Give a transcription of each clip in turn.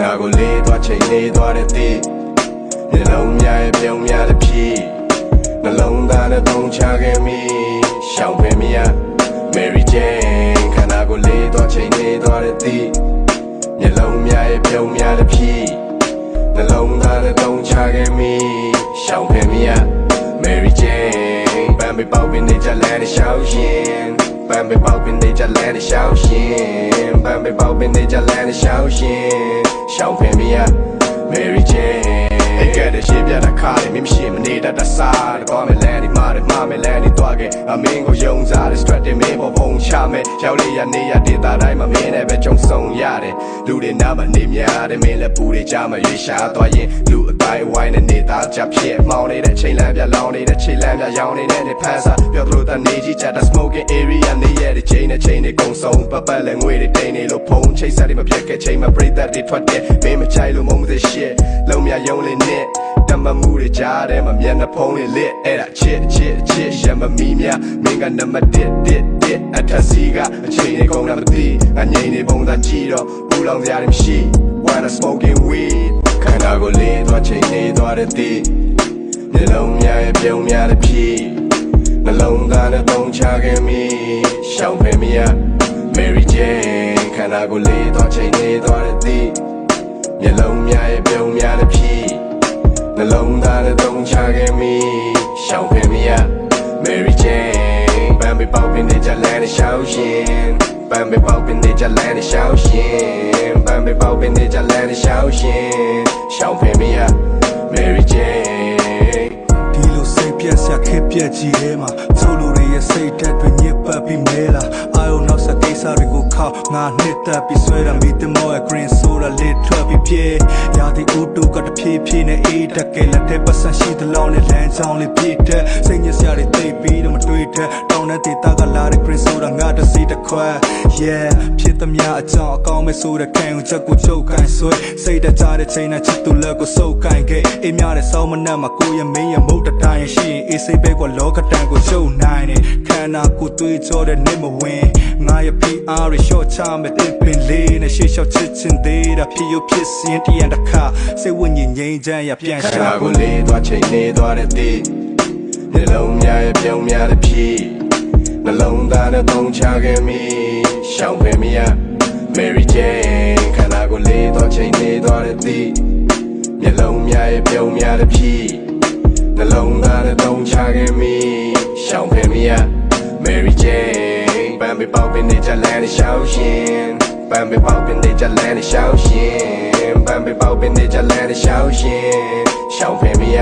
နာကိုလေးသွားချိန်လေးသွားတဲ့သည့်မျက်လုံးများရဲ့ပြုံးများတဲ့ဖြည့်နှလုံးသားနဲ့သုံးချခဲ့မိရှောင်ဖယ်မရ Mary Jane ခန္ဓာကိုလေးသွားချိန်လေးသွားတဲ့သည့်မျက်လုံးများရဲ့ပြုံးများတဲ့ဖြည့်နှလုံးသားနဲ့သုံးချခဲ့မိရှောင်ဖယ်မရ Mary Jane ပန်းပေပေါက်ပင်နေကြလမ်းနဲ့ရှောင်းရှင် ပန်းပေပေါက်ပင်နေကြလမ်းနဲ့ရှောင်းရှင်ပန်းပေပေါက်ပင်နေကြလမ်းနဲ့ရှောင်းရှင်ရှောင်းဖယ်မရ Mary Jane အဲ့ကတဲ့ရှေ့ပြတာခါတယ်မင်းမရှိမနေတတ်တာစားတယ်ကောင်းမယ်လမ်းဒီမှာတယ်မှား မယ်လမ်းဒီတွားခဲ့အမင်းကိုယုံစားတယ် strat တင်မင်းပေါ်ပုံချမယ်ရောက်လေရနေရဒေတာတိုင်းမှာမင်းနဲ့ပဲကြုံဆုံရတယ်လူတွေနားမှာနေများတယ်မင်းလည်းပူတွေကြားမှာရွေးရှာသွားရင်လူအတိုင်းဝိုင်းနဲ့နေတာကြဖြစ်မောင်းနေတဲ့ချိန်လမ်းပြလောင်းနေတဲ့ချိန်လမ်းပြရောင်းနေတဲ့နေဖန်စာပြောသလိုတနေကြီးချက်တာ smoking area နေရတဲ့ချိန်နဲ့ချိန်တွေကုန်ဆုံးပတ်ပတ်လည်းငွေတွေတိန်နေလို့ဖုံးချိတ်ဆက်တွေမပြတ်ခဲ့ချိန်မှာပြိတ္တတွေထွက်တယ်မင်းမချိုက်လို့မုန်းတဲ့ shit လုံးမြယုံလေးနဲ့ တမမှုတွေကြားထဲမှာမျက်နှာဖုံးလေး lit အဲ့ဒါချစ်ချစ်ချစ်ရမမီများမင်းကနံပါတ်1 1 1အထက်စီကအချိန်တွေကုန်တာမသိငါငိမ့်နေပုံသာကြည့်တော့ဘူးလောင်စရာတွေမရှိ when I smoking weed ခန္ဓာကိုယ်လေးသွားချိန်လေးသွားတဲ့သည့်မျက်လုံးများရဲ့ပြုံးများတဲ့ဖြည့်နှလုံးသားနဲ့သုံးချခဲ့မိရှောင်ဖယ်မရ Mary Jane ခန္ဓာကိုယ်လေးသွားချိန်လေးသွားတဲ့သည့်မျက်လုံးများရဲ့ပြုံးများတဲ့ဖြည့် နှလုံးသားနဲ့သုံးချခဲ့မိရှောင်ဖယ်မရ Mary Jane ပန်းပေပေါက်ပင်နေကြလမ်းနဲ့ရှောင်းရှင်ပန်းပေပေါက်ပင်နေကြလမ်းနဲ့ရှောင်းရှင်ပန်းပေပေါက်ပင်နေကြလမ်းနဲ့ရှောင်းရှင်ရှောင်ဖယ်မရ Mary Jane ဒီလိုစိတ်ပြက်ဆက်ခက်ပြက်ကြီးထဲမှာသူလူတွေရဲ့စိတ်ဓာတ်တွေညစ်ပတ်ပြီးမဲလာအာယုံနောက်ဆက်ကိစ္စတွေကိုခောက်ငါနှစ်သက်ပြီးဆွဲတာမိတမောရဲ့ green soda လေး ထွက်ပြီးပြေရာသီဥတုကတဖြည်းဖြည်းနဲ့အေးတက်ကဲလက်တဲ့ပတ်စံရှိသလောက်နဲ့လမ်းကြောင်းလေးပြည့်တဲ့စိတ်ညစ်စရာတွေသိပ်ပြီးတော့မတွေးတဲ့တောင်းတဲ့ဒေတာကလာတဲ့ green soda ငါတစ်စီတစ်ခွက် yeah ဖြစ်သမျှအကြောင်းအကောင်းမဲ့ဆိုတဲ့ခံယူချက်ကိုချုပ်ကန်ဆွဲစိတ်တကြတဲ့ချိန်နဲ့ချစ်သူလက်ကိုစုပ်ကန်ခဲ့အေးများတဲ့စောင်းမနှက်မှာကိုရဲ့မင်းရဲ့မုတ်တတိုင်းရှိရင်အေးစိတ်ပဲကလောကတန်ကိုချုပ်နိုင်တယ်ခန္ဓာကိုယ်တွေးကြောတဲ့နေမဝင် ငါရဲ့ PR ရ short ချမဲ့တဲ့ပင်လေးနဲ့ရှေ့လျှောက်ချစ်ချင်သေးတာဖြစ်ရဖြစ်စင်းတရံတစ်ခါစိတ်ဝိညာဉ်ငြိမ်းချမ်းရပြန်ခန္ရှာဓာကိုယ်လေးသွားချိန်လေးသွားတဲ့သည့်နှလုံးများရဲ့ပြုံးများတဲ့ဖြည့်နှလုံးသားနဲ့သုံးချခဲ့မိရှောင်ဖယ်မရ Mary Jane ခန္ဓာကိုယ်လေးသွားချိန်လေးသွားတဲ့သည့်မျက်လုံးများရဲ့ပြုံးများတဲ့ဖြည့်နှလုံးသားနဲ့သုံးချခဲ့မိရှောင်ဖယ်မရ Mary Jane ပန်းပေပေါက်ပင်နေကြလမ်းနဲ့ရှောင်းရှင်ပန်းပေပေါက်ပင်နေကြလမ်းနဲ့ရှောင်းရှင်ပန်းပေပေါက်ပင်နေကြလမ်းနဲ့ရှောင်းရှင်ရှောင်ဖယ်မရ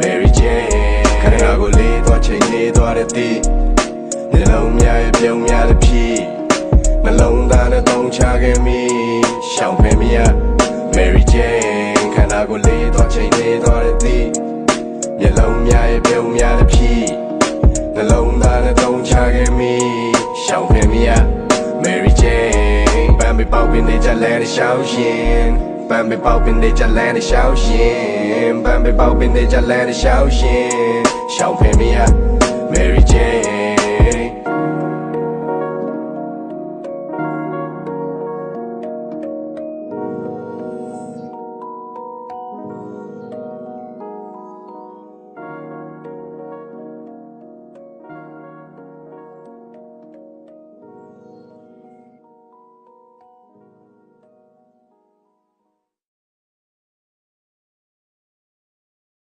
Mary Jane ခန္ဓာကိုယ်လေးသွားချိန်လေးသွားတဲ့သည့်နှလုံးများရဲ့ပြုံးများတဲ့ဖြည့်နှလုံးသားနဲ့သုံးချခဲ့မိရှောင်ဖယ်မရ Mary Jane ခန္ဓာကိုယ်လေးသွားချိန်လေးသွားတဲ့သည့်မျက်လုံးများရဲ့ပြုံးများတဲ့ဖြည့် နှလုံးသားနဲ့သုံးချခဲ့မိရှောင်ဖယ်မရ Mary Jane ပန်းပေပေါက်ပင်နေကြလမ်းနဲ့ရှောင်းရှင်ပန်းပေပေါက်ပင်နေကြလမ်းနဲ့ရှောင်းရှင်ပန်းပေပေါက်ပင်နေကြလမ်းနဲ့ရှောင်းရှင်ရှောင်ဖယ်မရ Mary Jane